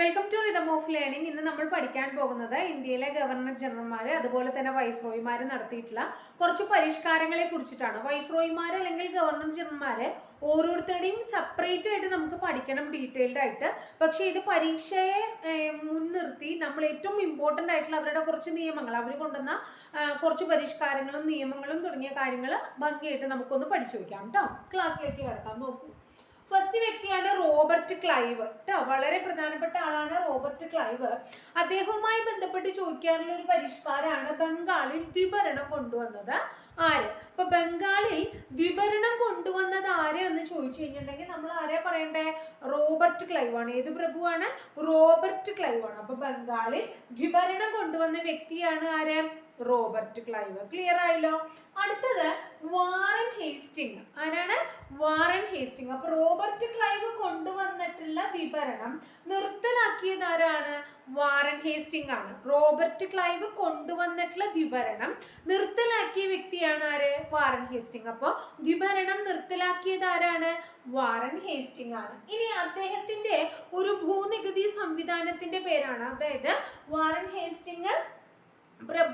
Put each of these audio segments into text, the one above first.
Welcome to rhythm of learning ഇന്ന് നമ്മൾ പഠിക്കാൻ പോകുന്നത് ഇന്ത്യയിലെ ഗവർണർ ജനറൽമാർ അതുപോലെ തന്നെ വൈസ്രോയിമാർ നടത്തിയിട്ടുള്ള കുറച്ച് പരിഷ്കാരങ്ങളെ കുറിച്ചിട്ടാണ്. വൈസ്രോയിമാർ അല്ലെങ്കിൽ ഗവർണർ ജനറൽമാർ ഓരോരുത്തരുടെയും സെപ്പറേറ്റ് ആയിട്ട് നമുക്ക് പഠിക്കണം ഡീറ്റെയിൽഡ് ആയിട്ട്. പക്ഷേ ഇത് പരീക്ഷയെ മുൻനിർത്തി നമ്മൾ ഏറ്റവും ഇമ്പോർട്ടന്റ് ആയിട്ടുള്ള അവരുടെ കുറച്ച് നിയമങ്ങൾ അവർ കൊണ്ടുവന്ന കുറച്ച് പരിഷ്കാരങ്ങളും നിയമങ്ങളും തുടങ്ങിയ കാര്യങ്ങൾ ഭംഗിയായിട്ട് നമുക്കൊന്ന് പഠിച്ചു വയ്ക്കാം കേട്ടോ ക്ലാസ്സിലേക്ക് കിടക്കാം. നോക്കൂ. ഫസ്റ്റ് വ്യക്തിയാണ് റോബർട്ട് ക്ലൈവ്. കേട്ടോ വളരെ പ്രധാനപ്പെട്ട ആളാണ് റോബർട്ട് ക്ലൈവ്. അദ്ദേഹവുമായി ബന്ധപ്പെട്ട് ചോദിക്കാറുള്ള ഒരു പരിഷ്കാരമാണ് ബംഗാളിൽ ദ്വിഭരണം കൊണ്ടുവന്നത്. ആര്? അപ്പൊ ബംഗാളിൽ ദ്വിഭരണം കൊണ്ടുവന്നത് ആര് എന്ന് ചോദിച്ചു കഴിഞ്ഞിട്ടുണ്ടെങ്കിൽ നമ്മൾ ആരെ പറയണ്ടേ? റോബർട്ട് ക്ലൈവ് ആണ്. ഏത് പ്രഭുവാണ്? റോബർട്ട് ക്ലൈവ് ആണ്. അപ്പൊ ബംഗാളിൽ ദ്വിഭരണം കൊണ്ടുവന്ന വ്യക്തിയാണ് ആര്? റോബർട്ട് ക്ലൈവ് ക്ലിയർ ആയല്ലോ? അടുത്തത് വാറൻ ഹേസ്റ്റിംഗ്. ആരാണ്? Warren Hastings. അപ്പൊ റോബർട്ട് ക്ലൈവ് കൊണ്ടുവന്നിട്ടുള്ള വിവരണം നിർത്തലാക്കിയത് ആരാണ്? വാറൻ ഹേസ്റ്റിംഗ് ആണ്. റോബർട്ട് ക്ലൈവ് കൊണ്ടുവന്നിട്ടുള്ള വിവരണം നിർത്തലാക്കിയ വ്യക്തിയാണ് ആര്? Warren Hastings. അപ്പോൾ വിവരണം നിർത്തലാക്കിയത് ആരാണ്? വാറൻ ഹേസ്റ്റിംഗ് ആണ്. ഇനി അദ്ദേഹത്തിന്റെ ഒരു ഭൂനികുതി സംവിധാനത്തിന്റെ പേരാണ്. അതായത് വാറൻ ഹേസ്റ്റിംഗ്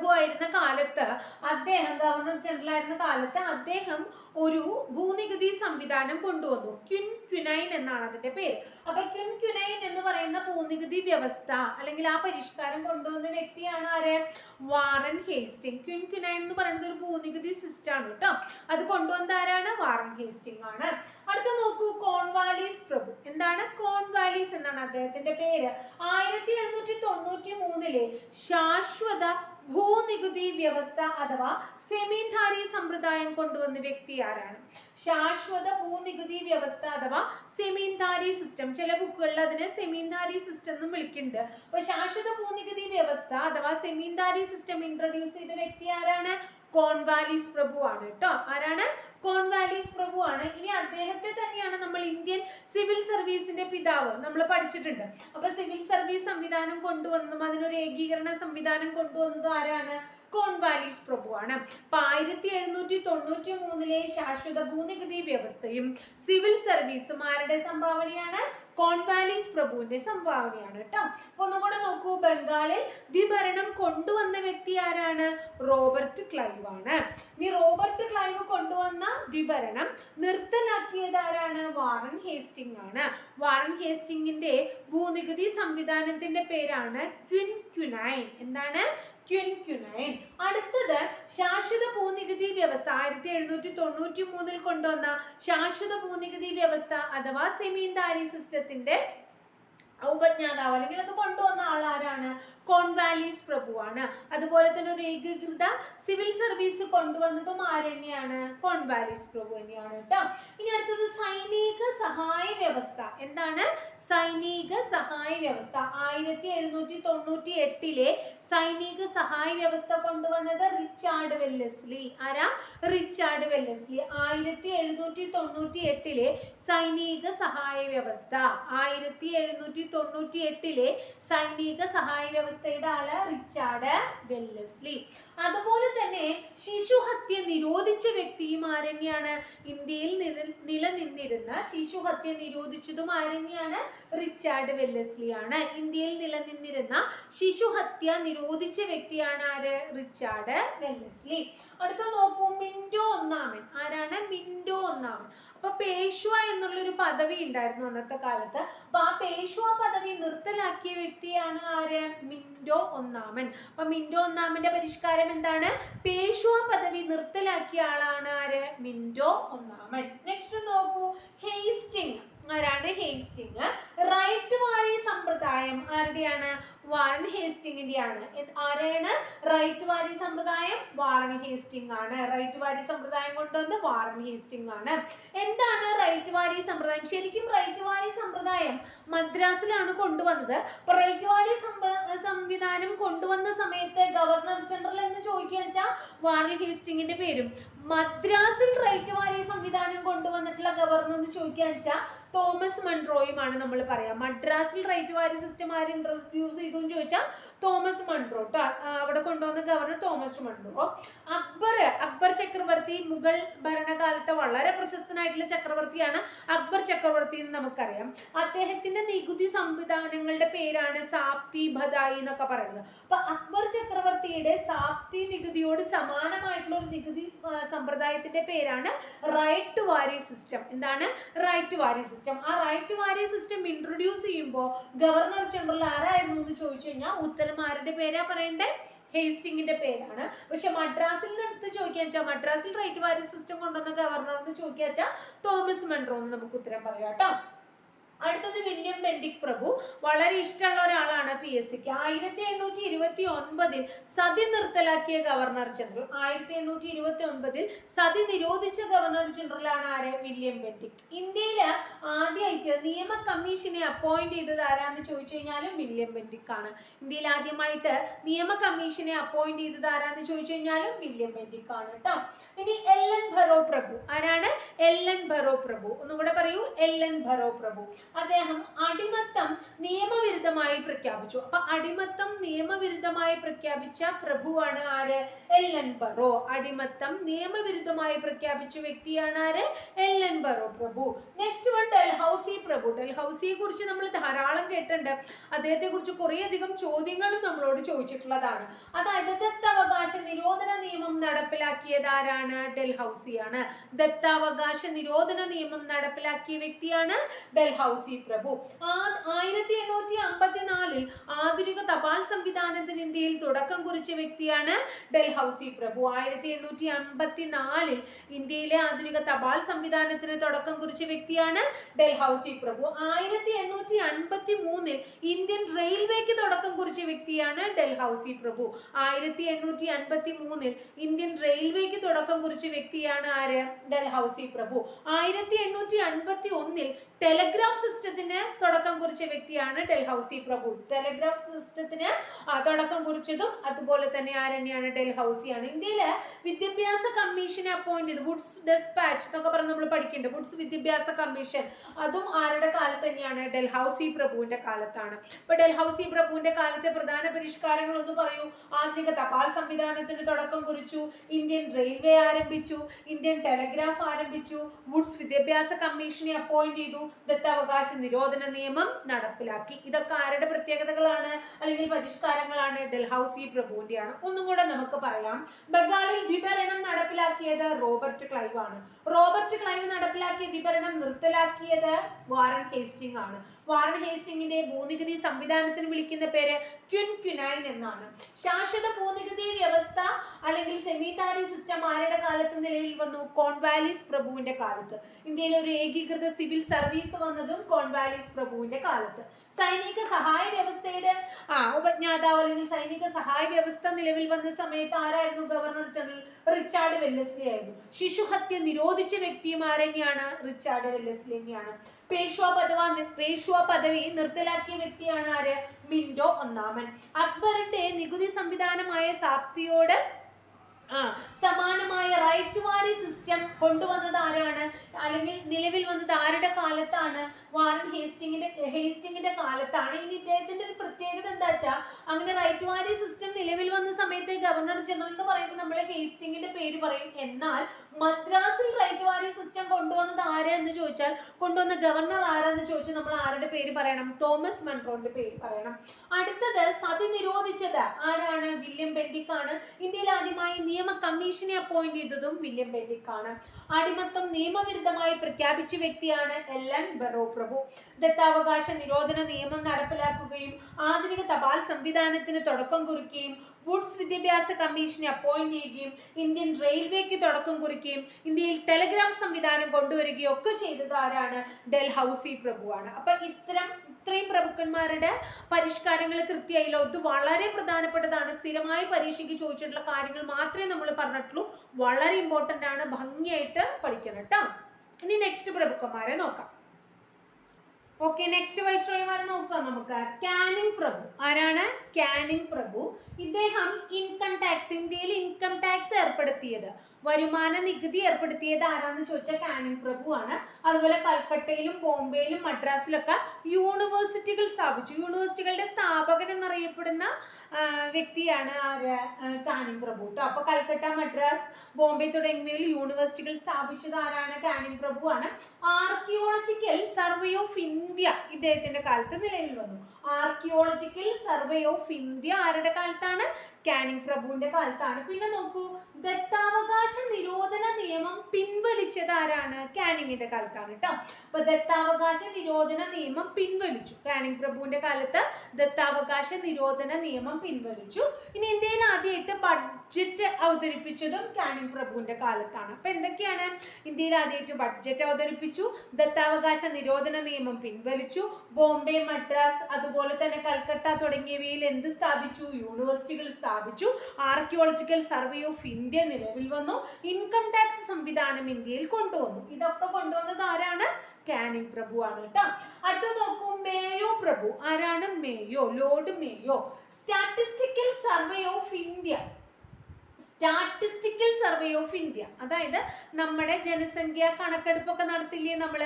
ആയിരുന്ന കാലത്ത് അദ്ദേഹം ഗവർണർ ജനറൽ ആയിരുന്ന കാലത്ത് അദ്ദേഹം ഒരു ഭൂനികുതി സംവിധാനം കൊണ്ടുവന്നു. ക്യുൻ ക്യുനൈൻ എന്നാണ് അതിന്റെ പേര്. അപ്പൊ ക്യുൻ ക്യുനൈൻ എന്ന് പറയുന്ന ഭൂനികുതി വ്യവസ്ഥ അല്ലെങ്കിൽ ആ പരിഷ്കാരം കൊണ്ടുവന്ന വ്യക്തിയാണ് ആര്? Warren Hasting. ക്യുൻ ക്യുനൈൻ എന്ന് പറയുന്നത് ഒരു ഭൂനികുതി സിസ്റ്റം ആണ് കേട്ടോ. അത് കൊണ്ടുവന്ന ആരാണ്? വാറൻ ഹേസ്റ്റിംഗ് ആണ്. അടുത്ത നോക്കൂ കോൺവാലീസ് പ്രഭു. എന്താണ് കോൺവാലീസ് എന്നാണ് അദ്ദേഹത്തിന്റെ പേര്. ആയിരത്തി എഴുന്നൂറ്റി തൊണ്ണൂറ്റി മൂന്നിലെ ശാശ്വത ഭൂനികുതി വ്യവസ്ഥ അഥവാ സെമീധാരി സമ്പ്രദായം കൊണ്ടുവന്ന വ്യക്തി ആരാണ്? ശാശ്വത ഭൂനികുതി വ്യവസ്ഥ അഥവാ സെമീൻധാരി സിസ്റ്റം ചില ബുക്കുകളിൽ അതിനെ സെമീൻധാരി സിസ്റ്റം എന്നും വിളിക്കുന്നുണ്ട്. അപ്പൊ ശാശ്വത ഭൂനികുതി വ്യവസ്ഥ അഥവാ സെമീൻധാരി സിസ്റ്റം ഇൻട്രൊഡ്യൂസ് ചെയ്ത വ്യക്തി ആരാണ്? കോൺവാലീസ് പ്രഭു ആണ് കേട്ടോ ആരാണ്? കോൺവാലിസ് പ്രഭു ആണ് ഇനി അദ്ദേഹത്തെ തന്നെയാണ് നമ്മൾ ഇന്ത്യൻ സിവിൽ സർവീസിന്റെ പിതാവ് നമ്മൾ പഠിച്ചിട്ടുണ്ട്. അപ്പൊ സിവിൽ സർവീസ് സംവിധാനം കൊണ്ടുവന്നതും അതിനൊരു ഏകീകരണ സംവിധാനം കൊണ്ടുവന്നതും ആരാണ്? കോൺവാലിസ് പ്രഭുവാണ്. അപ്പൊ ആയിരത്തി എഴുന്നൂറ്റി തൊണ്ണൂറ്റി മൂന്നിലെ ശാശ്വത ഭൂനികുതി വ്യവസ്ഥയും സിവിൽ സർവീസും ആരുടെ സംഭാവനയാണ്? കോൺവാലീസ് പ്രഭുവിന്റെ സംഭാവനയാണ് കേട്ടോ. അപ്പൊ ഒന്നുകൂടെ നോക്കൂ ബംഗാളിൽ ദ്വിഭരണം കൊണ്ടുവന്ന വ്യക്തി ആരാണ്? റോബർട്ട് ക്ലൈവ് ആണ്. ഈ റോബർട്ട് ക്ലൈവ് കൊണ്ടുവന്ന ദ്വിഭരണം നിർത്തലാക്കിയത് ആരാണ്? വാറൻ ഹേസ്റ്റിംഗ് ആണ്. വാറൻ ഹേസ്റ്റിംഗിന്റെ ഭൂനികുതി സംവിധാനത്തിന്റെ പേരാണ് ക്വിൻ ക്യുനൈൻ എന്താണ്? ക്വിൻ അടുത്തത് ശാശ്വത ഭൂനികുതി വ്യവസ്ഥ. ആയിരത്തി എഴുന്നൂറ്റി തൊണ്ണൂറ്റി മൂന്നിൽ കൊണ്ടുവന്ന ശാശ്വത ഭൂനികുതി വ്യവസ്ഥ അഥവാ സെമീൻദാരി സിസ്റ്റത്തിന്റെ ഉപജ്ഞാതാവ് അല്ലെങ്കിൽ അത് കൊണ്ടുവന്ന ആൾ ആരാണ് കോൺവാലീസ് പ്രഭുവാണ് അതുപോലെ തന്നെ ഒരു ഏകീകൃത സിവിൽ സർവീസ് കൊണ്ടുവന്നതും ആരെന്നെയാണ് കോൺവാലീസ് പ്രഭു തന്നെയാണ് കേട്ടോ ഇനി അടുത്തത് സൈനിക സഹായ വ്യവസ്ഥ. എന്താണ്? സൈനിക സഹായ വ്യവസ്ഥ. ആയിരത്തി എഴുന്നൂറ്റി തൊണ്ണൂറ്റി എട്ടിലെ സൈനിക സഹായ വ്യവസ്ഥ കൊണ്ടുവന്നത് റിച്ചാർഡ് വെല്ലസ്ലി. ആരാ? Richard Wellesley. ആയിരത്തി എഴുന്നൂറ്റി തൊണ്ണൂറ്റി എട്ടിലെ സൈനിക സഹായ വ്യവസ്ഥ. ആയിരത്തി എഴുന്നൂറ്റി തൊണ്ണൂറ്റി എട്ടിലെ സൈനിക സഹായ വ്യവസ്ഥയുടെ ആൾ റിച്ചാർഡ് വെല്ലസ്ലി. അതുപോലെ തന്നെ ശിശുഹത്യ നിരോധിച്ച വ്യക്തിയും ആരന്നെയാണ് ഇന്ത്യയിൽ നിലനിന്നിരുന്ന ശിശുഹത്യ നിരോധിച്ചതും ആരന്നെയാണ് റിച്ചാർഡ് വെല്ലസ്ലി ആണ്. ഇന്ത്യയിൽ നിലനിന്നിരുന്ന ശിശുഹത്യ നിരോധിച്ച വ്യക്തിയാണ് ആര്? Richard Wellesley. അടുത്ത നോക്കൂ. മിൻഡോ ഒന്നാമൻ. ആരാണ്? മിൻഡോ ഒന്നാമൻ. അപ്പൊ പേഷ്വ എന്നുള്ളൊരു പദവി ഉണ്ടായിരുന്നു അന്നത്തെ കാലത്ത്. അപ്പൊ പേഷ്വ പദവി നിർത്തലാക്കിയ വ്യക്തിയാണ് ആര്? മിൻഡോ ഒന്നാമൻ. അപ്പൊ മിൻഡോ ഒന്നാമന്റെ പരിഷ്കാരം എന്താണ്? പേശുവാ പദവി നിർത്തലാക്കിയ ആളാണ് ആര്? മിൻഡോ ഒന്നാമൻ. നെക്സ്റ്റ് നോക്കൂ. ഹേസ്റ്റിംഗ്. ആരാണ് ഹേസ്റ്റിംഗ്? റൈറ്റ് വാരി സമ്പ്രദായം ആരുടെയാണ്? വാറൻ ഹേസ്റ്റിംഗിന്റെ ആണ് ആരാണ്? റൈറ്റ് വാരി സമ്പ്രദായം വാറൻ ഹേസ്റ്റിംഗ് ആണ്. റൈറ്റ് വാരി സമ്പ്രദായം കൊണ്ടുവന്ന് വാറൻ ഹേസ്റ്റിംഗ് ആണ്. എന്താണ് റൈറ്റ് വാരി സമ്പ്രദായം? ശരിക്കും റൈറ്റ് വാരി സമ്പ്രദായം മദ്രാസിലാണ് കൊണ്ടുവന്നത്. അപ്പൊ റൈറ്റ് വാരി സംവിധാനം കൊണ്ടുവന്ന സമയത്ത് ഗവർണർ ജനറൽ എന്ന് ചോദിക്കുക വെച്ചാൽ വാറൻ ഹേസ്റ്റിംഗിന്റെ പേരും. മദ്രാസിൽ റൈറ്റ് വാരി സംവിധാനം കൊണ്ടുവന്നിട്ടുള്ള ഗവർണർ എന്ന് ചോദിക്കുക വെച്ചാൽ തോമസ് മൺട്രോയുമാണ് നമ്മൾ പറയാം. മദ്രാസിൽ റൈറ്റ് വാരി സിസ്റ്റം ആര് ഇൻട്രൊഡ്യൂസ് ചെയ്തു? എന്ന് ചോദിച്ചാൽ തോമസ് മൺട്രോ ട്ടോ. അവിടെ കൊണ്ടുവന്ന governor Thomas Munro. Akbar Akbar ചക്രവർത്തി മുഗൾ ഭരണകാലത്തെ വളരെ പ്രശസ്തനായിട്ടുള്ള ചക്രവർത്തിയാണ് അക്ബർ ചക്രവർത്തി എന്ന് നമുക്കറിയാം. അദ്ദേഹത്തിന്റെ നികുതി സംവിധാനങ്ങളുടെ പേരാണ് സാപ്തി ഭദായി എന്നൊക്കെ പറയുന്നത്. അപ്പൊ അക്ബർ ചക്രവർത്തിയുടെ സാപ്തി നികുതിയോട് സമാനമായിട്ടുള്ള ഒരു നികുതി സമ്പ്രദായത്തിന്റെ പേരാണ് റൈറ്റ് വാരി സിസ്റ്റം എന്താണ്? റൈറ്റ് വാരി സിസ്റ്റം ആ റൈറ്റ് വാരി സിസ്റ്റം ഇൻട്രൊഡ്യൂസ് ചെയ്യുമ്പോൾ ഗവർണർ ജനറൽ ആരായിരുന്നു എന്ന് ചോദിച്ചു കഴിഞ്ഞാൽ ഉത്തരം ആരുടെ പേരാ പറയണ്ടേ? ഹേസ്റ്റിങ്ങിന്റെ പേരാണ്. പക്ഷെ മദ്രാസിൽ നിന്ന് എടുത്ത് ചോദിക്കാൻ വെച്ചാൽ മദ്രാസിൽ റൈറ്റ് വാരി സിസ്റ്റം കൊണ്ടുവന്ന ഗവർണർ എന്ന് ചോദിക്കാച്ചാ തോമസ് മെൻട്രോ എന്ന് നമുക്ക് ഉത്തരം പറയാം കേട്ടോ. അടുത്തത് വില്യം ബെന്റിക് പ്രഭു. വളരെ ഇഷ്ടമുള്ള ഒരാളാണ് പി എസ് സിക്ക് ആയിരത്തി എണ്ണൂറ്റി ഇരുപത്തി ഒൻപതിൽ സതി നിർത്തലാക്കിയ ഗവർണർ ജനറൽ. ആയിരത്തി എണ്ണൂറ്റി ഇരുപത്തി ഒൻപതിൽ സതി നിരോധിച്ച ഗവർണർ ജനറലാണ് ആര്? വില്യം ബെന്റിക് ഇന്ത്യയിലെ ആദ്യമായിട്ട് നിയമ കമ്മീഷനെ അപ്പോയിന്റ് ചെയ്തത് ആരാന്ന് ചോദിച്ചു കഴിഞ്ഞാലും വില്യം ബെന്റിക് ആണ്. ഇന്ത്യയിൽ ആദ്യമായിട്ട് നിയമ കമ്മീഷനെ അപ്പോയിന്റ് ചെയ്തത് ആരാന്ന് ചോദിച്ചു കഴിഞ്ഞാലും വില്യം ബെന്റിക് ആണ് കേട്ടോ ഇനി എൽ എൻ ഭറോ പ്രഭു. ആരാണ്? എൽ എൻ ഭറോ പ്രഭു. ഒന്നുകൂടെ പറയൂ. എൽ എൻ ഭറോ പ്രഭു. അദ്ദേഹം അടിമത്തം നിയമവിരുദ്ധമായി പ്രഖ്യാപിച്ചു. അപ്പൊ അടിമത്തം നിയമവിരുദ്ധമായി പ്രഖ്യാപിച്ച പ്രഭുവാണ് ആര്? Ellenborough. അടിമത്തം നിയമവിരുദ്ധമായി പ്രഖ്യാപിച്ച വ്യക്തിയാണ് ആര്? എൽ എൻ ബറോ പ്രഭു. നെക്സ്റ്റ് വൺ ഡൽഹൌസി പ്രഭു. ഡൽഹൌസിയെ കുറിച്ച് നമ്മൾ ധാരാളം കേട്ടിട്ടുണ്ട്. അദ്ദേഹത്തെ കുറിച്ച് കുറേയധികം ചോദ്യങ്ങളും നമ്മളോട് ചോദിച്ചിട്ടുള്ളതാണ്. അതായത് ദത്താവകാശ നിരോധന നിയമം നടപ്പിലാക്കിയത് ആരാണ്? ഡൽഹൌസിയാണ്. ദത്താവകാശ നിരോധന നിയമം നടപ്പിലാക്കിയ വ്യക്തിയാണ് ഡൽഹൌസി. പ്രഭു. ആ- ആയിരത്തി എണ്ണൂറ്റി അമ്പത്തിനാലിൽ ആധുനിക തപാൽ സംവിധാനത്തിന് ഇന്ത്യയിൽ തുടക്കം കുറിച്ച വ്യക്തിയാണ് ഡൽഹൌസി പ്രഭു. ആയിരത്തി എണ്ണൂറ്റി അമ്പത്തിനാലിൽ ഇന്ത്യയിലെ ആധുനിക തപാൽ സംവിധാനത്തിന് തുടക്കം കുറിച്ച വ്യക്തിയാണ് ഡൽഹൌസി പ്രഭു. ആയിരത്തി എണ്ണൂറ്റി അൻപത്തി മൂന്നിൽ ഇന്ത്യൻ റെയിൽവേക്ക് തുടക്കം കുറിച്ച വ്യക്തിയാണ് ഡൽഹൌസി പ്രഭു. ആയിരത്തി എണ്ണൂറ്റി അൻപത്തി മൂന്നിൽ ഇന്ത്യൻ റെയിൽവേക്ക് തുടക്കം കുറിച്ച വ്യക്തിയാണ് ആര്? ഡൽഹൌസി പ്രഭു. ആയിരത്തി എണ്ണൂറ്റി അൻപത്തി ഒന്നിൽ ടെലഗ്രാഫ് സിസ്റ്റത്തിന് തുടക്കം കുറിച്ച വ്യക്തിയാണ് ഡൽഹൌസി പ്രഭു. ടെലഗ്രാഫ് സിസ്റ്റത്തിന് തുടക്കം കുറിച്ചതും അതുപോലെ തന്നെ ആരണ്യാണ് ഡൽഹൌസിയാണ്. ഇന്ത്യയിലെ വിദ്യാഭ്യാസ കമ്മീഷനെ അപ്പോയിന്റ് ചെയ്ത് വുഡ്സ് ഡെസ്പാച്ച് എന്നൊക്കെ പറഞ്ഞ് നമ്മൾ പഠിക്കേണ്ടത് വുഡ്സ് വിദ്യാഭ്യാസ കമ്മീഷൻ. അതും ആരുടെ കാലത്ത് തന്നെയാണ്? ഡൽഹൌസി പ്രഭുവിന്റെ കാലത്താണ്. ഇപ്പൊ ഡൽഹൌസി പ്രഭുവിന്റെ കാലത്തെ പ്രധാന പരിഷ്കാരങ്ങൾ ഒന്ന് പറയൂ ആധുനിക തപാൽ സംവിധാനത്തിന് തുടക്കം കുറിച്ചു. ഇന്ത്യൻ റെയിൽവേ ആരംഭിച്ചു. ഇന്ത്യൻ ടെലഗ്രാഫ് ആരംഭിച്ചു. വുഡ്സ് വിദ്യാഭ്യാസ കമ്മീഷനെ അപ്പോയിന്റ് ചെയ്തു. ദത്താവകാശ നിരോധന നിയമം നടപ്പിലാക്കി. ഇതൊക്കെ ആരുടെ പ്രത്യേകതകളാണ്? അല്ലെങ്കിൽ പരിഷ്കാരങ്ങളാണ്? ഡൽഹൌസി പ്രഭുവിന്റെയാണ് ഒന്നും കൂടെ നമുക്ക് പറയാം. ബംഗാളിൽ വിഭരണം നടപ്പിലാക്കിയത് റോബർട്ട് ക്ലൈവ് ആണ് റോബർട്ട് ക്ലൈവ് നടപ്പിലാക്കിയ വിവരണം നിർത്തലാക്കിയത് വാറൻ ഹേസ്റ്റിംഗ് ആണ്. വാറൻ ഹേസ്റ്റിംഗിന്റെ ഭൂനികുതി സംവിധാനത്തിന് വിളിക്കുന്ന പേര് ക്വിൻ ക്വിനൈൻ എന്നാണ് ശാശ്വത ഭൂനികുതി വ്യവസ്ഥ അല്ലെങ്കിൽ സെമിതാരി സിസ്റ്റം ആരുടെ കാലത്ത് നിലവിൽ വന്നു? കോൺവാലിസ് പ്രഭുവിന്റെ കാലത്ത്. ഇന്ത്യയിൽ ഒരു ഏകീകൃത സിവിൽ സർവീസ് വന്നതും കോൺവാലിസ് പ്രഭുവിന്റെ കാലത്ത്. സൈനിക സഹായ വ്യവസ്ഥയുടെ ആ ഉപജ്ഞാതാവ് അല്ലെങ്കിൽ സൈനിക സഹായ വ്യവസ്ഥ നിലവിൽ വന്ന സമയത്ത് ആരായിരുന്നു ഗവർണർ ജനറൽ റിച്ചാർഡ് വെല്ലസ്ലി ആയിരുന്നു? ശിശുഹത്യ നിരോധിച്ച വ്യക്തിയും ആരെന്നെയാണ് റിച്ചാർഡ് വെല്ലസ്ലിനെയാണ് പേഷ്വാ പദവ പേഷ്വാ പദവി നിർത്തലാക്കിയ വ്യക്തിയാണ് ആര്? മിൻഡോ ഒന്നാമൻ. അക്ബറിന്റെ നികുതി സംവിധാനമായ സാപ്തിയോട് ആ സമാനമായ റൈറ്റ് വാരി സിസ്റ്റം കൊണ്ടുവന്നത് ആരാണ്? അല്ലെങ്കിൽ നിലവിൽ വന്നത് ആരുടെ കാലത്താണ്? വാറൻ ഹേസ്റ്റിങ്ങിന്റെ ഹേസ്റ്റിങ്ങിന്റെ കാലത്താണ്. ഇനി ഇദ്ദേഹത്തിന്റെ ഒരു പ്രത്യേകത എന്താ വെച്ചാൽ അങ്ങനെ റൈറ്റ് വാരി സിസ്റ്റം ഗവർണർ ജനറൽ എന്ന് പറയുമ്പോൾ നമ്മൾ ഹേസ്റ്റിങ്ങിന്റെ പേര് പറയും. എന്നാൽ മദ്രാസിൽ റൈറ്റ് വാരി സിസ്റ്റം കൊണ്ടുവന്നത് ആരെന്ന് ചോദിച്ചാൽ കൊണ്ടുവന്ന ഗവർണർ ആരാന്ന് ചോദിച്ചാൽ നമ്മൾ ആരുടെ പേര് പറയണം? തോമസ് മൺട്രോന്റെ പേര് പറയണം. അടുത്തത് സതി നിരോധിച്ചത് ആരാണ്? വില്യം ബെന്റിക് ആണ് ഇന്ത്യയിൽ ആദ്യമായി നിയമ കമ്മീഷനെ അപ്പോയിന്റ് ചെയ്തതും വില്യം ബെന്റിക് ആണ് അടിമത്തം നിയമവിരുദ്ധമായി പ്രഖ്യാപിച്ച വ്യക്തിയാണ് എൽ എൻ ബെറോ പ്രഭു ദത്താവകാശ നിരോധന നിയമം നടപ്പിലാക്കുകയും ആധുനിക തപാൽ സംവിധാനത്തിന് തുടക്കം കുറിക്കുകയും വുഡ്സ് വിദ്യാഭ്യാസ കമ്മീഷനെ അപ്പോയിന്റ് ചെയ്യുകയും ഇന്ത്യൻ റെയിൽവേക്ക് തുടക്കം കുറിക്കുകയും ഇന്ത്യയിൽ ടെലഗ്രാം സംവിധാനം കൊണ്ടുവരികയും ഒക്കെ ചെയ്തത് ആരാണ്? ഡൽഹൌസി പ്രഭുവാണ്. അപ്പൊ ഇത്തരം ഇത്രയും പ്രഭുക്കന്മാരുടെ പരിഷ്കാരങ്ങൾ കൃത്യമായില്ലോ. ഇത് വളരെ പ്രധാനപ്പെട്ടതാണ്. സ്ഥിരമായി പരീക്ഷയ്ക്ക് ചോദിച്ചിട്ടുള്ള കാര്യങ്ങൾ മാത്രമേ നമ്മൾ പറഞ്ഞിട്ടുള്ളൂ. വളരെ ഇമ്പോർട്ടന്റ് ആണ്. ഭംഗിയായിട്ട് പഠിക്കണം കേട്ടോ. ഇനി നെക്സ്റ്റ് പ്രഭുക്കന്മാരെ നോക്കാം. ഓക്കെ നെക്സ്റ്റ് വൈസ്രോയിമാരെ നോക്കാം നമുക്ക്. കാനിങ് പ്രഭു ആരാണ്? കാനിങ് പ്രഭു ഇദ്ദേഹം ഇൻകം ടാക്സ് ഇന്ത്യയിൽ ഇൻകം ടാക്സ് ഏർപ്പെടുത്തിയത്. വരുമാന നികുതി ഏർപ്പെടുത്തിയത് ആരാന്ന് ചോദിച്ചാൽ കാനൻ പ്രഭു ആണ് അതുപോലെ കൽക്കട്ടയിലും ബോംബെയിലും മദ്രാസിലൊക്കെ യൂണിവേഴ്സിറ്റികൾ സ്ഥാപിച്ചു. യൂണിവേഴ്സിറ്റികളുടെ സ്ഥാപകൻ എന്നറിയപ്പെടുന്ന വ്യക്തിയാണ് ആര് കാനൻ പ്രഭു കേട്ടോ അപ്പൊ കൽക്കട്ട മദ്രാസ് ബോംബെ തുടങ്ങിയവയിൽ യൂണിവേഴ്സിറ്റികൾ സ്ഥാപിച്ചത് ആരാണ്? കാനിൻ പ്രഭു ആണ് ആർക്കിയോളജിക്കൽ സർവേ ഓഫ് ഇന്ത്യ ഇദ്ദേഹത്തിന്റെ കാലത്ത് നിലവിൽ വന്നു. ആർക്കിയോളജിക്കൽ സർവേ ഓഫ് ഇന്ത്യ ആരുടെ കാലത്താണ് കാനിങ് പ്രഭുവിന്റെ കാലത്താണ്. പിന്നെ നോക്കൂ ദത്താവകാശ നിരോധന നിയമം പിൻവലിച്ചത് ആരാണ്? കാനിങ്ങിന്റെ കാലത്താണ് കേട്ടോ. അപ്പൊ ദത്താവകാശ നിരോധന നിയമം പിൻവലിച്ചു. കാനിങ് പ്രഭുവിന്റെ കാലത്ത് ദത്താവകാശ നിരോധന നിയമം പിൻവലിച്ചു. ഇനി ഇന്ത്യയിൽ ആദ്യമായിട്ട് ബഡ്ജറ്റ് അവതരിപ്പിച്ചതും കാനിങ് പ്രഭുവിന്റെ കാലത്താണ്. അപ്പൊ എന്തൊക്കെയാണ്? ഇന്ത്യയിൽ ആദ്യമായിട്ട് ബഡ്ജറ്റ് അവതരിപ്പിച്ചു ദത്താവകാശ നിരോധന നിയമം പിൻവലിച്ചു ബോംബെ മദ്രാസ് അതുപോലെ തന്നെ കൽക്കട്ട തുടങ്ങിയവയിൽ എന്ത് സ്ഥാപിച്ചു? യൂണിവേഴ്സിറ്റികൾ സ്ഥാപിച്ചു. ആർക്കിയോളജിക്കൽ സർവേ ഓഫ് ഇന്ത്യ നിലവിൽ വന്നു. ഇൻകം ടാക്സ് സംവിധാനം ഇന്ത്യയിൽ കൊണ്ടുവന്നു. ഇതൊക്കെ കൊണ്ടുവന്നത് ആരാണ്? കാനിങ് പ്രഭു ആണ് കേട്ടോ. അടുത്ത നോക്കൂ. മേയോ പ്രഭു. ആരാണ്? Mayo. Lord Mayo. Statistical survey of India statistical survey of India അതായത് നമ്മുടെ ജനസംഖ്യ കണക്കെടുപ്പൊക്കെ നടത്തില്ലേ നമ്മൾ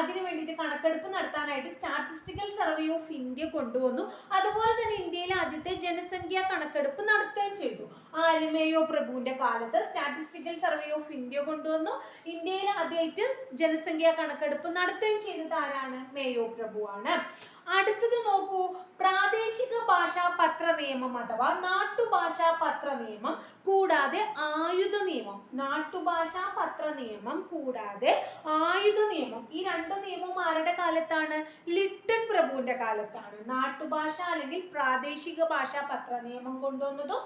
അതിനു വേണ്ടിയിട്ട് കണക്കെടുപ്പ് നടത്താനായിട്ട് സ്റ്റാറ്റിസ്റ്റിക്കൽ സർവേ ഓഫ് ഇന്ത്യ കൊണ്ടുവന്നു. അതുപോലെ തന്നെ ഇന്ത്യയിൽ ആദ്യത്തെ ജനസംഖ്യ കണക്കെടുപ്പ് നടത്തുകയും ചെയ്തു. ആരുമേയോ പ്രഭുവിന്റെ കാലത്ത് സ്റ്റാറ്റിസ്റ്റിക്കൽ സർവേ ഓഫ് ഇന്ത്യ കൊണ്ടുവന്നു. ഇന്ത്യയിൽ ആദ്യമായിട്ട് ജനസംഖ്യ കണക്കെടുപ്പ് നടത്തുകയും ചെയ്തത് ആരാണ്? മേയോ പ്രഭുവാണ്. അടുത്തത് നോക്കൂ. പ്രാദേശിക ഭാഷാ പത്ര നിയമം അഥവാ നാട്ടുഭാഷാ പത്ര നിയമം കൂടാതെ ആയുധ നിയമം. നാട്ടുഭാഷാ പത്ര നിയമം കൂടാതെ ആയുധ നിയമം. ഈ രണ്ട് നിയമവും ആരുടെ കാലത്താണ്? ലിട്ടൺ പ്രഭുവിന്റെ കാലത്താണ്. നാട്ടുഭാഷ അല്ലെങ്കിൽ പ്രാദേശിക ഭാഷാ പത്ര നിയമം കൊണ്ടുവന്നതും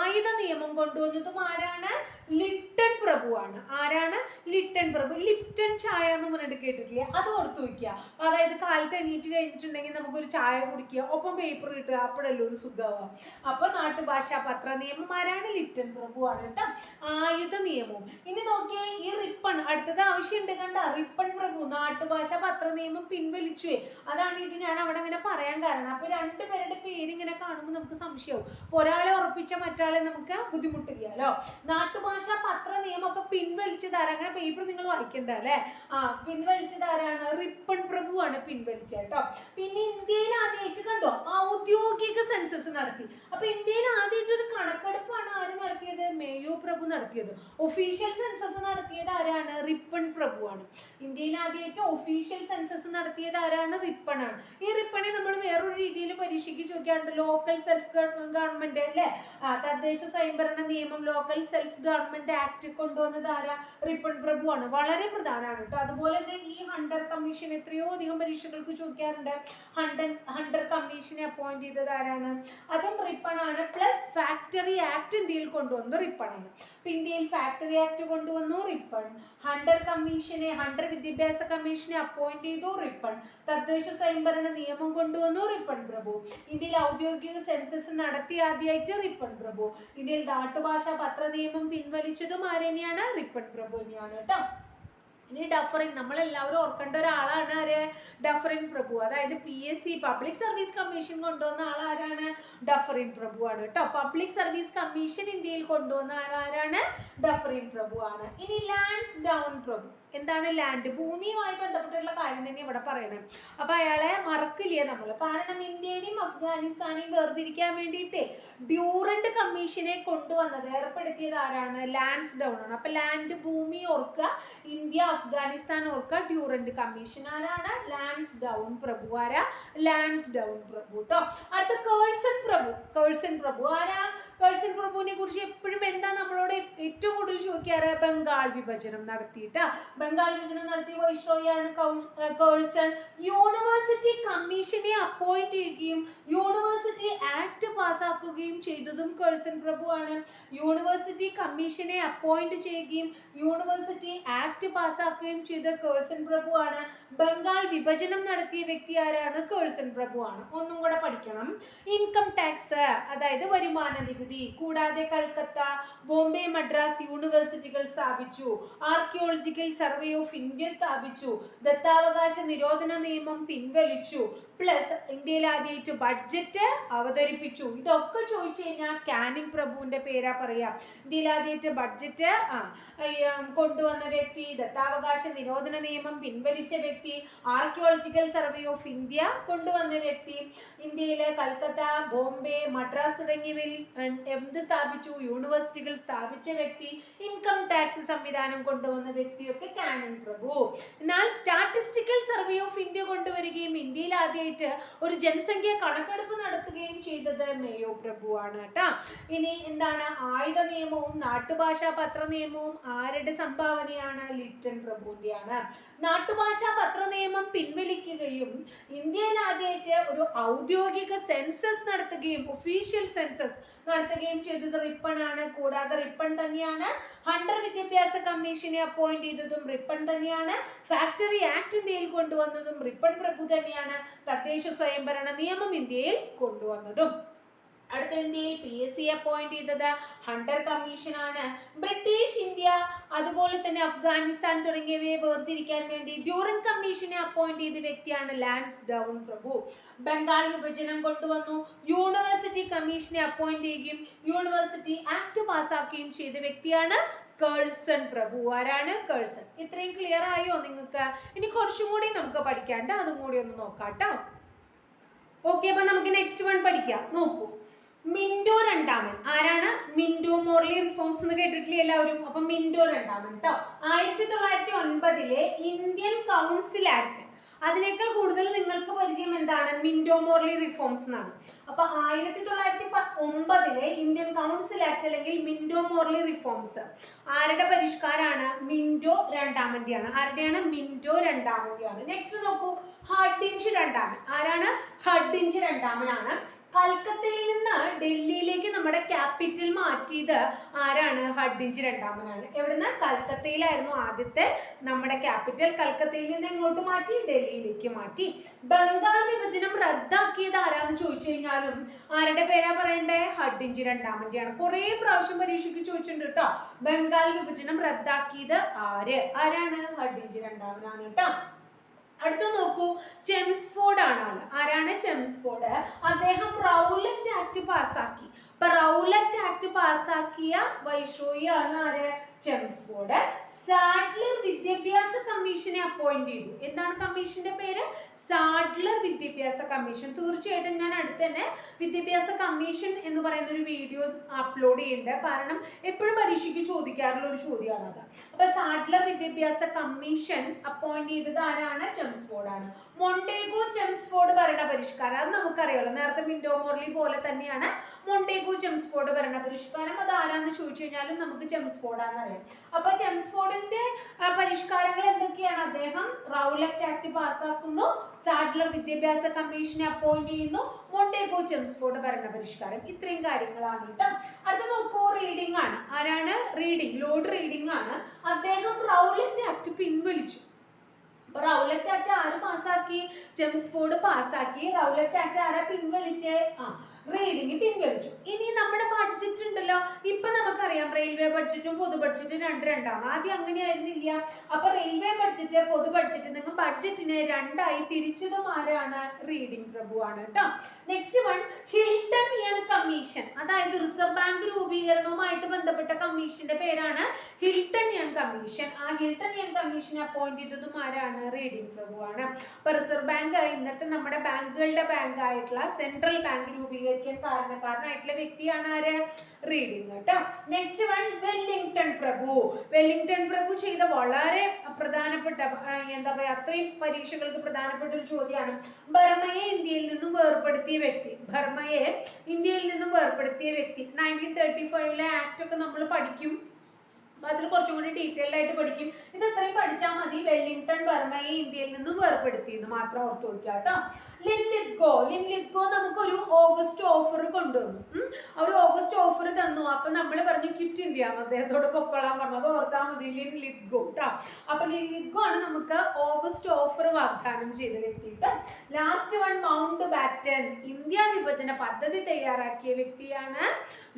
ആയുധ നിയമം കൊണ്ടുവന്നതും ആരാണ്? ലിട്ടൺ പ്രഭുവാണ്. ആരാണ്? ലിട്ടൺ പ്രഭു. ലിപ്റ്റൺ ചായ എന്ന് പറഞ്ഞിട്ട് കേട്ടിട്ടില്ലേ? അത് ഓർത്ത് വയ്ക്കുക. അതായത് കാലത്ത് എണീറ്റ് കഴിഞ്ഞിട്ടുണ്ടെങ്കിൽ നമുക്കൊരു ചായ കുടിക്കുക ഒപ്പം പേപ്പർ കിട്ടുക അപ്പോഴല്ലേ ഒരു സുഖമാവുക. അപ്പോൾ നാട്ടുഭാഷ പത്ര നിയമം ആരാണ് ലിറ്റൻ പ്രഭുവാണ് കേട്ടോ. ആയുധ നിയമവും. ഇനി നോക്കിയേ ഈ റിപ്പൺ അടുത്തത് ആവശ്യമുണ്ട് കണ്ട? റിപ്പൺ പ്രഭു നാട്ടുഭാഷ പത്ര നിയമം പിൻവലിച്ചു. അതാണ് ഇത് ഞാൻ അവിടെ അങ്ങനെ പറയാൻ കാരണം. അപ്പോൾ രണ്ടുപേരുടെ പേര് ഇങ്ങനെ കാണുമ്പോൾ നമുക്ക് സംശയമാവും. അപ്പോൾ ഒരാളെ ഉറപ്പിച്ച മറ്റാളെ നമുക്ക് ബുദ്ധിമുട്ടില്ലല്ലോ നാട്ടുഭാഷ പത്ര നിയമം അപ്പൊ പിൻവലിച്ചത് ആരാ? പേപ്പർ നിങ്ങൾ വായിക്കണ്ട അല്ലേ? ആ പിൻവലിച്ചത് ആരാണ്? റിപ്പൺ പ്രഭുവാണ് പിൻവലിച്ചത് കേട്ടോ. പിന്നെ ഇന്ത്യയിൽ ആദ്യമായിട്ട് കണ്ടോ? ഔദ്യോഗിക സെൻസസ് നടത്തി. അപ്പൊ ഇന്ത്യയിൽ ആദ്യമായിട്ട് ഒരു കണക്കെടുപ്പാണ് ആര് നടത്തിയത്? മേയോ പ്രഭു നടത്തിയത്. ഒഫീഷ്യൽ സെൻസസ് നടത്തിയത് ആരാണ്? റിപ്പൺ പ്രഭു ആണ് ഇന്ത്യയിൽ ആദ്യമായിട്ട് ഒഫീഷ്യൽ സെൻസസ് നടത്തിയത് ആരാണ്? റിപ്പൺ ആണ് ഈ റിപ്പണെ നമ്മൾ വേറൊരു രീതിയിൽ പരീക്ഷയ്ക്ക് ചോദിക്കാറുണ്ട്. ലോക്കൽ സെൽഫ് ഗവൺമെന്റ് അല്ലെ? തദ്ദേശ സ്വയംഭരണ നിയമം ലോക്കൽ സെൽഫ് ഗവൺമെന്റ് ആക്ട് കൊണ്ടുവന്നത് ആരാ? റിപ്പൺ പ്രഭു ആണ് വളരെ പ്രധാനമാണ് കേട്ടോ. അതുപോലെ തന്നെ ഈ ഹണ്ടർ കമ്മീഷൻ എത്രയോ അധികം പരീക്ഷകൾക്ക് ചോദിക്കാറുണ്ട്. ഹണ്ടൻ ഹണ്ടർ കമ്മീഷനെ അപ്പോയിന്റ് ചെയ്തത് ആരാണ്? അതും റിപ്പൺ ആണ്. പ്ലസ് ഫാക്ടറി ആക്ട് ഇന്ത്യയിൽ കൊണ്ടുവന്നു റിപ്പൺ ആണ്. അപ്പൊ ഇന്ത്യയിൽ ഫാക്ടറി ആക്ട് കൊണ്ടുവന്നു റിപ്പൺ. ഹണ്ടർ കമ്മീഷനെ ഹണ്ടർ വിദ്യാഭ്യാസ കമ്മീഷനെ അപ്പോയിന്റ് ചെയ്തു റിപ്പൺ. തദ്ദേശ സ്വയംഭരണ നിയമം കൊണ്ടുവന്നു റിപ്പൺ പ്രഭു. ഇന്ത്യയിൽ ഔദ്യോഗിക സെൻസസ് നടത്തി ആദ്യമായിട്ട് റിപ്പൺ പ്രഭു. ഇന്ത്യയിൽ നാട്ടുഭാഷ പത്ര നിയമം പിൻവലിച്ചതും ആരെന്നെയാണ് റിപ്പൺ പ്രഭു തന്നെയാണ് കേട്ടോ. ഡഫറിൻ നമ്മളെല്ലാവരും ഓർക്കേണ്ട ഒരാളാണ് ആര്? ഡഫറിൻ പ്രഭു. അതായത് P S C public service commission കൊണ്ടുവന്ന ആളാരാണ് ഡഫറിൻ പ്രഭു ആണ് കേട്ടോ. പബ്ലിക് സർവീസ് കമ്മീഷൻ ഇന്ത്യയിൽ കൊണ്ടുവന്ന ആളാരാണ് ഡഫറിൻ പ്രഭു ആണ്. ഇനി ലാൻഡ്സ് ഡൗൺ പ്രഭു. എന്താണ് ലാൻഡ് ഭൂമിയുമായി ബന്ധപ്പെട്ടുള്ള കാര്യം തന്നെ ഇവിടെ പറയണം. അപ്പൊ അയാളെ മറക്കില്ല നമ്മൾ കാരണം ഇന്ത്യയുടെയും അഫ്ഗാനിസ്ഥാനെയും വേർതിരിക്കാൻ വേണ്ടിയിട്ട് ഡ്യൂറന്റ് കമ്മീഷനെ കൊണ്ടുവന്നത് ഏർപ്പെടുത്തിയത് ആരാണ്? ലാൻഡ്സ് ഡൗൺ ആണ്. അപ്പൊ ലാൻഡ് ഭൂമി ഓർക്കുക ഇന്ത്യ അഫ്ഗാനിസ്ഥാൻ ഓർക്കുക ഡ്യൂറന്റ് കമ്മീഷൻ ആരാണ്? ലാൻഡ്സ് ഡൗൺ പ്രഭു ആരാ? ലാൻഡ്സ് ഡൗൺ പ്രഭു കേട്ടോ അടുത്ത കേഴ്സൺ പ്രഭു. കേഴ്സൺ പ്രഭു ആരാ? കേഴ്സൺ പ്രഭുവിനെ കുറിച്ച് എപ്പോഴും എന്താ നമ്മളോട് ഏറ്റവും കൂടുതൽ ചോദിക്കാറ്? ബംഗാൾ വിഭജനം നടത്തിയിട്ടാ. ബംഗാൾ വിഭജനം നടത്തിയ വൈഷ്രോയാണ് കേഴ്സൺ. യൂണിവേഴ്സിറ്റി കമ്മീഷനെ അപ്പോയിന്റ് ചെയ്യുകയും യൂണിവേഴ്സിറ്റി ആക്ട് പാസ്സാക്കുകയും ചെയ്തതും കേഴ്സൺ പ്രഭുവാണ്. യൂണിവേഴ്സിറ്റി കമ്മീഷനെ അപ്പോയിന്റ് ചെയ്യുകയും യൂണിവേഴ്സിറ്റി ആക്ട് പാസ്സാക്കുകയും ചെയ്ത കേഴ്സൺ പ്രഭുവാണ്. ബംഗാൾ വിഭജനം നടത്തിയ വ്യക്തി ആരാണ്? കേഴ്സൺ പ്രഭുവാണ്. ഒന്നും കൂടെ പഠിക്കണം. ഇൻകം ടാക്സ് അതായത് വരുമാന നികുതി കൂടാതെ കൽക്കത്ത ബോംബെ മദ്രാസ് യൂണിവേഴ്സിറ്റികൾ സ്ഥാപിച്ചു. ആർക്കിയോളജിക്കൽ സർവേ ഓഫ് ഇന്ത്യ സ്ഥാപിച്ചു. ദത്താവകാശ നിരോധന നിയമം പിൻവലിച്ചു. പ്ലസ് ഇന്ത്യയിൽ ആദ്യമായിട്ട് ബഡ്ജറ്റ് അവതരിപ്പിച്ചു. ഇതൊക്കെ ചോദിച്ചു കഴിഞ്ഞാൽ കാനിങ് പ്രഭുവിന്റെ പേരാ പറയാം. ഇന്ത്യയിൽ ആദ്യമായിട്ട് ബഡ്ജറ്റ് കൊണ്ടുവന്ന വ്യക്തി ദത്താവകാശ നിരോധന നിയമം പിൻവലിച്ച വ്യക്തി ആർക്കിയോളജിക്കൽ സർവേ ഓഫ് ഇന്ത്യ കൊണ്ടുവന്ന വ്യക്തി ഇന്ത്യയിലെ കൽക്കത്ത ബോംബെ മദ്രാസ് തുടങ്ങിയവയിൽ എന്ത് സ്ഥാപിച്ചു? യൂണിവേഴ്സിറ്റികൾ സ്ഥാപിച്ച വ്യക്തി ഇൻകം ടാക്സ് സംവിധാനം കൊണ്ടുവന്ന വ്യക്തിയൊക്കെ കാനിങ് പ്രഭു. എന്നാൽ സ്റ്റാറ്റിസ്റ്റിക്കൽ സർവേ ഓഫ് ഇന്ത്യ കൊണ്ടുവരികയും ഇന്ത്യയിൽ ആദ്യമായിട്ട് ഒരു ജനസംഖ്യ കണക്കെടുപ്പ് നടത്തുകയും ചെയ്തത് മേയോ പ്രഭുവാണ് കേട്ടോ. ഇനി എന്താണ് ആയുധ നിയമവും നാട്ടുഭാഷാ പത്ര നിയമവും ആരുടെ സംഭാവനയാണ് ലിറ്റൻ പ്രഭുവിന്റെയാണ്. നാട്ടുഭാഷാ പത്ര നിയമം പിൻവലിക്കുകയും ഇന്ത്യയിൽ ആദ്യമായിട്ട് ഒരു ഔദ്യോഗിക സെൻസസ് നടത്തുകയും ഒഫീഷ്യൽ സെൻസസ് നടത്തുകയും ചെയ്തത് റിപ്പൺ ആണ്. കൂടാതെ റിപ്പൺ തന്നെയാണ് ഹണ്ടർ വിദ്യാഭ്യാസ കമ്മീഷനെ അപ്പോയിന്റ് ചെയ്തതും റിപ്പൺ തന്നെയാണ്. ഫാക്ടറി ആക്ട് ഇന്ത്യയിൽ കൊണ്ടുവന്നതും റിപ്പൺ പ്രഭു തന്നെയാണ് തദ്ദേശ സ്വയംഭരണ നിയമം ഇന്ത്യയിൽ കൊണ്ടുവന്നതും. അടുത്ത ഇന്ത്യയിൽ പി എസ് സി അപ്പോയിന്റ് ചെയ്തത് ഹണ്ടർ കമ്മീഷൻ ആണ്. ബ്രിട്ടീഷ് ഇന്ത്യ അതുപോലെ തന്നെ അഫ്ഗാനിസ്ഥാൻ തുടങ്ങിയവയെ വേർതിരിക്കാൻ വേണ്ടി ഡ്യൂറൻ കമ്മീഷനെ അപ്പോയിന്റ് ചെയ്ത വ്യക്തിയാണ് ലാൻസ് ഡൗൺ പ്രഭു ബംഗാൾ വിഭജനം കൊണ്ടുവന്നു. യൂണിവേഴ്സിറ്റി കമ്മീഷനെ അപ്പോയിന്റ് ചെയ്യുകയും യൂണിവേഴ്സിറ്റി ആക്ട് പാസ്സാക്കുകയും ചെയ്ത വ്യക്തിയാണ് കേഴ്സൺ പ്രഭു. ആരാണ് കേഴ്സൺ ഇത്രയും ക്ലിയർ ആയോ നിങ്ങൾക്ക്? ഇനി കുറച്ചും കൂടി നമുക്ക് പഠിക്കാണ്ട് അതും കൂടി ഒന്ന് നോക്കാം കേട്ടോ ഓക്കെ അപ്പൊ നമുക്ക് നെക്സ്റ്റ് വൺ പഠിക്കാം. നോക്കൂ. മിൻഡോ രണ്ടാമൻ. ആരാണ്? മിൻഡോ മോർലി റിഫോംസ് എന്ന് കേട്ടിട്ടില്ലേ എല്ലാവരും? അപ്പൊ മിൻഡോ രണ്ടാമൻ കേട്ടോ ആയിരത്തി തൊള്ളായിരത്തി ഒൻപതിലെ ഇന്ത്യൻ കൗൺസിൽ ആക്ട് അതിനേക്കാൾ കൂടുതൽ നിങ്ങൾക്ക് പരിചയം എന്താണ്? മിൻഡോ മോർലി റിഫോംസ് എന്നാണ്. അപ്പൊ ആയിരത്തി തൊള്ളായിരത്തി ഒമ്പതിലെ ഇന്ത്യൻ കൗൺസിൽ ആക്ട് അല്ലെങ്കിൽ മിൻഡോ മോർലി റിഫോംസ് ആരുടെ പരിഷ്കാരമാണ്? മിൻഡോ രണ്ടാമന്റെയാണ്. ആരുടെയാണ്? മിൻഡോ രണ്ടാമന്റെയാണ്. നെക്സ്റ്റ് നോക്കൂ. ഹഡിഞ്ച് രണ്ടാമൻ. ആരാണ്? ഹഡിഞ്ച് രണ്ടാമനാണ്. കൽക്കത്തയിൽ നിന്ന് ഡൽഹിയിലേക്ക് നമ്മുടെ ക്യാപിറ്റൽ മാറ്റിയത് ആരാണ്? ഹഡിഞ്ചി രണ്ടാമനാണ്. എവിടുന്ന്? കൽക്കത്തയിലായിരുന്നു ആദ്യത്തെ നമ്മുടെ ക്യാപിറ്റൽ. കൽക്കത്തയിൽ നിന്ന് എങ്ങോട്ട് മാറ്റി? ഡൽഹിയിലേക്ക് മാറ്റി. ബംഗാൾ വിഭജനം റദ്ദാക്കിയത് ആരാന്ന് ചോദിച്ചു കഴിഞ്ഞാലും ആരുടെ പേരാ പറയണ്ടേ? ഹഡിഞ്ച് രണ്ടാമന്റെയാണ്. കുറേ പ്രാവശ്യം പരീക്ഷയ്ക്ക് ചോദിച്ചിട്ടുണ്ട് കേട്ടോ ബംഗാൾ വിഭജനം റദ്ദാക്കിയത് ആര്? ആരാണ്? ഹഡിഞ്ചി രണ്ടാമനാണ് കേട്ടോ അടുത്ത നോക്കൂ ചെംസ്ഫോർഡ് ആണ് ആരാണ് ചെംസ്ഫോർഡ് അദ്ദേഹം റൗലറ്റ് ആക്ട് പാസ്സാക്കി അപ്പൊ റൗലറ്റ് ആക്ട് പാസ്സാക്കിയ വൈഷ്രോയി ആണ് ആര് ചെംസ്ഫോർഡ് സാഡ്ലർ വിദ്യാഭ്യാസ കമ്മീഷനെ അപ്പോയിന്റ് ചെയ്തു. എന്താണ് കമ്മീഷന്റെ പേര്? സാഡ്ലർ വിദ്യാഭ്യാസ കമ്മീഷൻ. തീർച്ചയായിട്ടും ഞാൻ അടുത്ത് തന്നെ വിദ്യാഭ്യാസ കമ്മീഷൻ എന്ന് പറയുന്ന ഒരു വീഡിയോ അപ്ലോഡ് ചെയ്യുന്നുണ്ട് കാരണം എപ്പോഴും പരീക്ഷയ്ക്ക് ചോദിക്കാറുള്ള ഒരു ചോദ്യമാണ് അത്. അപ്പൊ സാഡ്ലർ വിദ്യാഭ്യാസ കമ്മീഷൻ അപ്പോയിന്റ് ചെയ്തത് ആരാണ്? ചെംസ്ഫോർഡ് ആണ് മൊണ്ടേഗോ ചെംസ്ഫോർഡ് ഭരണ പരിഷ്കാരം. അത് നമുക്കറിയാലോ. നേരത്തെ മിൻഡോ മോർലി പോലെ തന്നെയാണ് മൊണ്ടേഗോ ചെംസ്ഫോർഡ് ഭരണ പരിഷ്കാരം അത് ആരാന്ന് ചോദിച്ചു കഴിഞ്ഞാലും നമുക്ക് ചെംസ്ഫോർഡ് ആണെന്ന് അറിയാം. അപ്പൊ ചെംസ്ഫോർഡിന്റെ പരിഷ്കാരങ്ങൾ എന്തൊക്കെയാണ്? അദ്ദേഹം റൗലറ്റ് ആക്ട് പാസ്സാക്കുന്നു സാഡ്ലർ വിദ്യാഭ്യാസ കമ്മീഷനെ അപ്പോയിന്റ് ചെയ്യുന്നു. മൊണ്ടേഗോ ചെംസ്ഫോർഡ് ഭരണ പരിഷ്കാരം ഇത്രയും കാര്യങ്ങളാണ് കേട്ടോ. അടുത്ത നോക്കൂ റീഡിംഗ് ആണ്. ആരാണ്? റീഡിംഗ് ലോഡ് റീഡിംഗ് ആണ്. അദ്ദേഹം റൗലറ്റ് ആക്ട് പിൻവലിച്ചു. അപ്പൊ റൗലറ്റ് ആക്ട് ആര് പാസ്സാക്കി ചെംസ്ഫോർഡ് പാസ്സാക്കി റൗലറ്റ് ആക്ട് ആരാ പിൻവലിച്ചേ? ആ റീഡിങ് പിൻവലിച്ചു. ഇനി നമ്മുടെ ബഡ്ജറ്റ് ഉണ്ടല്ലോ. ഇപ്പൊ നമുക്കറിയാം റെയിൽവേ ബഡ്ജറ്റും പൊതു ബഡ്ജറ്റും രണ്ട് രണ്ടാണ്. ആദ്യം അങ്ങനെയായിരുന്നില്ല അപ്പൊ റെയിൽവേ ബഡ്ജറ്റ് പൊതു ബഡ്ജറ്റ് നിങ്ങൾ ബഡ്ജറ്റിനെ രണ്ടായി തിരിച്ചതും ആരാണ്? റീഡിംഗ് പ്രഭുവാണ് കേട്ടോ next one Hilton Young commission അതായത് റിസർവ് ബാങ്ക് രൂപീകരണവുമായിട്ട് ബന്ധപ്പെട്ട കമ്മീഷന്റെ പേരാണ് ഹിൽട്ടൺ യങ് കമ്മീഷൻ ആ ഹിൽട്ടൺ യങ് കമ്മീഷൻ അപ്പോയിന്റ് ചെയ്തതും ആരാണ്? റീഡിംഗ് പ്രഭുവാണ് അപ്പൊ റിസർവ് ബാങ്ക് ഇന്നത്തെ നമ്മുടെ ബാങ്കുകളുടെ ബാങ്ക് ആയിട്ടുള്ള സെൻട്രൽ ബാങ്ക് രൂപീകരിക്കാൻ കാരണക്കാരനായിട്ടുള്ള വ്യക്തിയാണ് ആര്? റീഡിങ് കേട്ടോ. നെക്സ്റ്റ് വൺ വെല്ലിംഗ്ടൺ പ്രഭു. വെല്ലിംഗ്ടൺ പ്രഭു ചെയ്ത വളരെ പ്രധാനപ്പെട്ട എന്താ പറയുക അത്രയും പരീക്ഷകൾക്ക് പ്രധാനപ്പെട്ട ഒരു ചോദ്യമാണ്. ബർമയെ ഇന്ത്യയിൽ നിന്നും വേർപ്പെടുത്തിയ വ്യക്തി ബർമയെ ഇന്ത്യയിൽ നിന്നും വേർപ്പെടുത്തിയ വ്യക്തി. നയന്റീൻ തേർട്ടി ഫൈവിലെ ആക്ട് ഒക്കെ നമ്മൾ പഠിക്കും. അതിൽ കുറച്ചും കൂടി ഡീറ്റെയിൽ ആയിട്ട് പഠിക്കും. ഇത് ഇത്രയും പഠിച്ചാൽ മതി. വെല്ലിംഗ്ടൺ ബർമയെ ഇന്ത്യയിൽ നിന്നും വേർപ്പെടുത്തിയെന്ന് മാത്രം ഓർത്ത് വയ്ക്കുക കേട്ടോ. ലിൻലിത് ഗോ ലിൻലിത് ഗോ നമുക്കൊരു ഓഗസ്റ്റ് ഓഫർ കൊണ്ടുവന്നു. ഒരു ഓഗസ്റ്റ് ഓഫർ തന്നു. അപ്പൊ നമ്മൾ പറഞ്ഞു കിറ്റ് ഇന്ത്യ അദ്ദേഹത്തോട് പൊക്കോളാൻ പറഞ്ഞു. പറഞ്ഞത് ഓർത്താൽ മതി. ലിൻ ലിഗോ കേട്ടോ അപ്പൊ ലിൻ ലിത്ഗോ ആണ് നമുക്ക് ഓഗസ്റ്റ് ഓഫർ വാഗ്ദാനം ചെയ്ത വ്യക്തി last one Mountbatten India വിഭജന പദ്ധതി തയ്യാറാക്കിയ വ്യക്തിയാണ്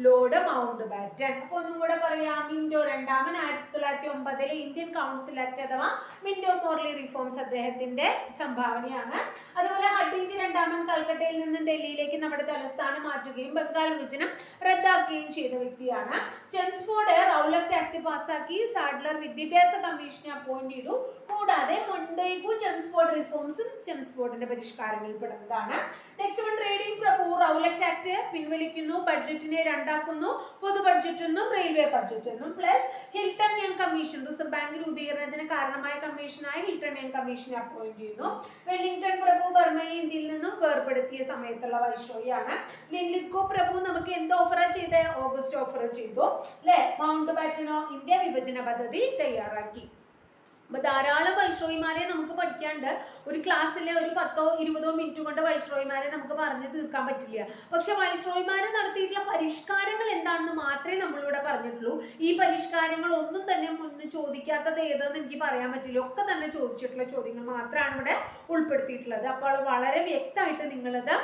ലോർഡ് മൗണ്ട് ബാറ്റൻ അപ്പൊ ഒന്നും കൂടെ പറയാം. മിൻഡോ രണ്ടാമൻ ആയിരത്തി തൊള്ളായിരത്തി ഒമ്പതിലെ ഇന്ത്യൻ കൗൺസിൽ ആക്ട് അഥവാ മിൻഡോ മോർലി റിഫോംസ് അദ്ദേഹത്തിന്റെ സംഭാവനയാണ്. അതുപോലെ ഹഡിഞ്ച് രണ്ടാമൻ കൽക്കട്ടയിൽ നിന്നും ഡൽഹിയിലേക്ക് നമ്മുടെ തലസ്ഥാനം മാറ്റുകയും ബംഗാൾ വിഭജനം റദ്ദാക്കുകയും ചെയ്ത വ്യക്തിയാണ്. ചെംസ്ഫോർഡ് റൗലറ്റ് ആക്ട് പാസാക്കി സാഡ്ലർ വിദ്യാഭ്യാസ കമ്മീഷനെ അപ്പോയിന്റ് ചെയ്തു. കൂടാതെ മൊണ്ടേഗു ചെംസ്ഫോർഡ് റിഫോംസും ചെംസ്ഫോർഡിന്റെ പരിഷ്കാരങ്ങളിൽ പെടുന്നതാണ് നെക്സ്റ്റ് വൺ പ്രഭു റൗലറ്റ് ആക്ട് പിൻവലിക്കുന്നു ബഡ്ജറ്റിനെ രണ്ടാക്കുന്നു പൊതു ബഡ്ജറ്റ് എന്നും റെയിൽവേ ബഡ്ജറ്റ് എന്നും plus Hilton Young commission reserve bank രൂപീകരണത്തിന് കാരണമായ കമ്മീഷനായി ഹിൽട്ടൺ യങ് കമ്മീഷനെ അപ്പോയിന്റ് ചെയ്യുന്നു. വെല്ലിംഗ്ടൺ പ്രഭു ബർമയെ ഇന്ത്യയിൽ നിന്നും വേർപെടുത്തിയ സമയത്തുള്ള വൈശ്രോയാണ് ലിൻലിക്കോ പ്രഭു നമുക്ക് എന്ത് ഓഫറാ ചെയ്തേ? ഓഗസ്റ്റ് ഓഫർ ചെയ്തു. അല്ലെ മൗണ്ട് ബാറ്റനോ ഇന്ത്യ വിഭജന പദ്ധതി തയ്യാറാക്കി. അപ്പൊ ധാരാളം വൈഷ്രോയിമാരെ നമുക്ക് പഠിക്കാണ്ട് ഒരു ക്ലാസ്സിലെ ഒരു പത്തോ ഇരുപതോ മിനിറ്റ് കൊണ്ട് വൈഷ്രോയിമാരെ നമുക്ക് പറഞ്ഞു തീർക്കാൻ പറ്റില്ല. പക്ഷെ വൈഷ്രോയിമാരെ നടത്തിയിട്ടുള്ള പരിഷ്കാരങ്ങൾ എന്താണെന്ന് മാത്രമേ നമ്മളിവിടെ പറഞ്ഞിട്ടുള്ളൂ. ഈ പരിഷ്കാരങ്ങൾ ഒന്നും തന്നെ മുന്ന് ചോദിക്കാത്തത് ഏതെന്ന് എനിക്ക് പറയാൻ പറ്റില്ല. ഒക്കെ തന്നെ ചോദിച്ചിട്ടുള്ള ചോദ്യങ്ങൾ മാത്രമാണ് ഇവിടെ ഉൾപ്പെടുത്തിയിട്ടുള്ളത്. അപ്പോൾ വളരെ വ്യക്തമായിട്ട് നിങ്ങളത്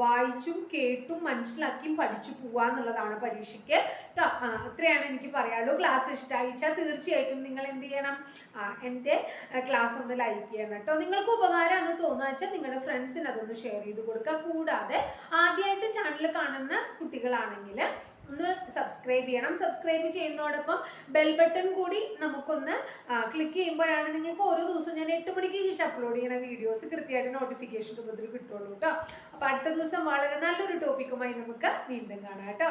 വായിച്ചും കേട്ടും മനസ്സിലാക്കിയും പഠിച്ചു പോവാന്നുള്ളതാണ് പരീക്ഷയ്ക്ക് അത്രയാണ് എനിക്ക് പറയാനുള്ളൂ. ക്ലാസ് ഇഷ്ടമായിച്ചാൽ തീർച്ചയായിട്ടും നിങ്ങൾ എന്ത് ചെയ്യണം? എന്റെ ക്ലാസ് ഒന്ന് ലൈക്ക് ചെയ്യണം കേട്ടോ നിങ്ങൾക്ക് ഉപകാരം എന്ന് തോന്നുക വെച്ചാൽ നിങ്ങളുടെ ഫ്രണ്ട്സിന് അതൊന്ന് ഷെയർ ചെയ്ത് കൊടുക്കുക കൂടാതെ ആദ്യമായിട്ട് ചാനൽ കാണുന്ന കുട്ടികളാണെങ്കിൽ ഒന്ന് സബ്സ്ക്രൈബ് ചെയ്യണം. സബ്സ്ക്രൈബ് ചെയ്യുന്നതോടൊപ്പം ബെൽ ബട്ടൺ കൂടി നമുക്കൊന്ന് ക്ലിക്ക് ചെയ്യുമ്പോഴാണ് നിങ്ങൾക്ക് ഓരോ ദിവസവും ഞാൻ എട്ട് മണിക്ക് ശേഷം അപ്ലോഡ് ചെയ്യുന്ന വീഡിയോസ് കൃത്യമായിട്ട് നോട്ടിഫിക്കേഷൻ രൂപത്തിൽ കിട്ടുള്ളൂ കേട്ടോ അപ്പോൾ അടുത്ത ദിവസം വളരെ നല്ലൊരു ടോപ്പിക്കുമായി നമുക്ക് വീണ്ടും കാണാം കേട്ടോ